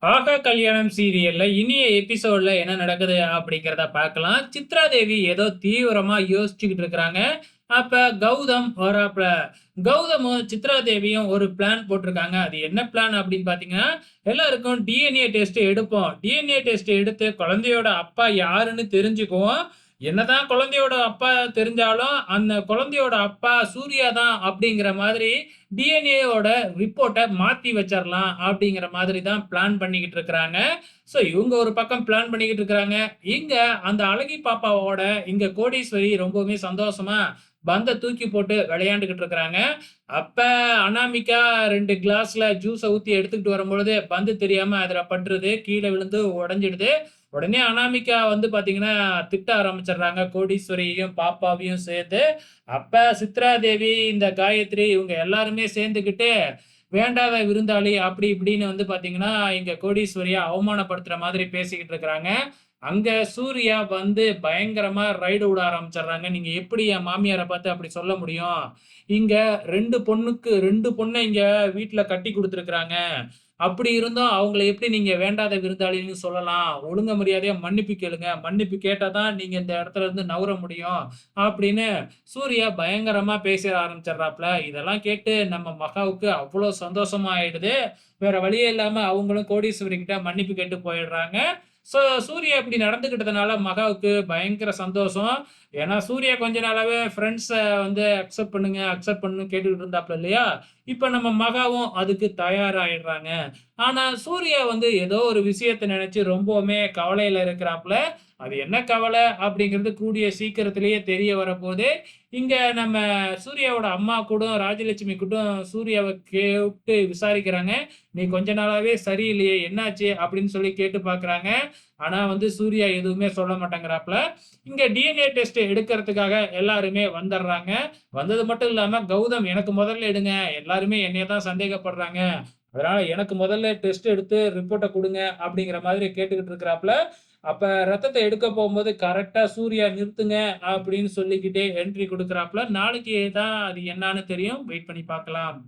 ஆகா கல்யாணம் சீரியல்ல இனிய எபிசோட்ல என்ன நடக்குது அப்படிங்கிறத பார்க்கலாம். சித்ரா தேவி ஏதோ தீவிரமா யோசிச்சுக்கிட்டு இருக்கிறாங்க. அப்ப கௌதம் வராப்ல. கௌதமும், சித்ரா தேவியும் ஒரு பிளான் போட்டிருக்காங்க. அது என்ன பிளான் அப்படின்னு பார்த்தீங்கன்னா, எல்லாருக்கும் டிஎன்ஏ டெஸ்ட் எடுப்போம். டிஎன்ஏ டெஸ்ட் எடுத்து குழந்தையோட அப்பா யாருன்னு தெரிஞ்சுக்குவோம். என்னதான் குழந்தையோட அப்பா தெரிஞ்சாலும், அந்த குழந்தையோட அப்பா சூர்யா தான் அப்படிங்கிற மாதிரி டிஎன்ஏவோட ரிப்போர்ட்டை மாற்றி வச்சிடலாம் அப்படிங்கிற மாதிரி தான் பிளான் பண்ணிக்கிட்டு இருக்கிறாங்க. ஸோ இவங்க ஒரு பக்கம் பிளான் பண்ணிக்கிட்டு இருக்கிறாங்க. இங்கே அந்த அழகி பாப்பாவோட இங்கே கோடீஸ்வரி ரொம்பவுமே சந்தோஷமா பந்த தூக்கி போட்டு விளையாண்டுக்கிட்டு இருக்கிறாங்க. அப்போ அனாமிக்கா ரெண்டு கிளாஸில் ஜூஸை ஊற்றி எடுத்துக்கிட்டு வரும்பொழுது, பந்து தெரியாமல் அதில் பட்டுருது. கீழே விழுந்து உடஞ்சிடுது உடனே அனாமிகா வந்து பார்த்தீங்கன்னா, திட்ட ஆரம்பிச்சிடுறாங்க கோடீஸ்வரியையும், பாப்பாவையும் சேர்த்து. அப்போ சித்ரா தேவி, இந்த காயத்ரி இவங்க எல்லாருமே சேர்ந்துக்கிட்டு, வேண்டாத விருந்தாளி அப்படி இப்படின்னு வந்து பார்த்தீங்கன்னா, இங்க கோடீஸ்வரியா அவமானப்படுத்துகிற மாதிரி பேசிக்கிட்டு இருக்கிறாங்க. அங்க சூர்யா வந்து பயங்கரமா ரைடு விட ஆரம்பிச்சிடுறாங்க நீங்க எப்படி என் மாமியாரை பார்த்து அப்படி சொல்ல முடியும்? இங்க ரெண்டு பொண்ணுக்கு ரெண்டு பொண்ணை இங்க வீட்டுல கட்டி கொடுத்துருக்குறாங்க அப்படி இருந்தும் அவங்கள எப்படி நீங்க வேண்டாத விருந்தாளின்னு சொல்லலாம்? ஒழுங்க மரியாதையா மன்னிப்பு கேளுங்க. மன்னிப்பு கேட்டாதான் நீங்க இந்த இடத்துல இருந்து நவர முடியும். அப்படின்னு சூர்யா பயங்கரமா பேச ஆரம்பிச்சிடுறாப்ல இதெல்லாம் கேட்டு நம்ம மகாவுக்கு அவ்வளோ சந்தோஷமா ஆயிடுது. வேற வழியே இல்லாம அவங்களும் கோடீஸ்வரி கிட்ட மன்னிப்பு கேட்டு போயிடுறாங்க. ஸோ சூர்யா இப்படி நடந்துக்கிட்டதுனால மகாவுக்கு பயங்கர சந்தோஷம். ஏன்னா சூர்யா கொஞ்ச நாளாவே ஃப்ரெண்ட்ஸை வந்து அக்செப்ட் பண்ணுங்க, அக்செப்ட் பண்ணுன்னு கேட்டுக்கிட்டு இருந்தாப்ல இல்லையா? இப்போ நம்ம மகாவும் அதுக்கு தயாராகிடுறாங்க ஆனால் சூர்யா வந்து ஏதோ ஒரு விஷயத்த நினச்சி ரொம்பவுமே கவலையில் இருக்கிறாப்புல அது என்ன கவலை அப்படிங்கிறது கூடிய சீக்கிரத்திலேயே தெரிய வரப்போது. இங்க நம்ம சூர்யாவோட அம்மா கூட ராஜலட்சுமி கூடம் சூர்யாவை கேட்டு விசாரிக்கிறாங்க. "நீ கொஞ்ச நாளாவே சரியில்லையே, என்னாச்சு?" அப்படின்னு சொல்லி கேட்டு பார்க்குறாங்க. ஆனா வந்து சூர்யா எதுவுமே சொல்ல மாட்டேங்கிறாப்ல. இங்க டிஎன்ஏ டெஸ்ட் எடுக்கிறதுக்காக எல்லாருமே வந்துடுறாங்க. வந்தது மட்டும் இல்லாம கௌதம் எனக்கு முதல்ல எடுங்க. எல்லாருமே என்னைய தான் சந்தேகப்படுறாங்க. அதனால எனக்கு முதல்ல டெஸ்ட் எடுத்து ரிப்போர்ட்டை கொடுங்க அப்படிங்கிற மாதிரி கேட்டுக்கிட்டு இருக்கிறாப்ல. அப்ப ரத்தத்தை எடுக்க போகும்போது கரெக்டா சூர்யா நிறுத்துங்க அப்படின்னு சொல்லிக்கிட்டே என்ட்ரி கொடுக்குறாப்புல நாளைக்கு தான் அது என்னன்னு தெரியும். வெயிட் பண்ணி பார்க்கலாம்.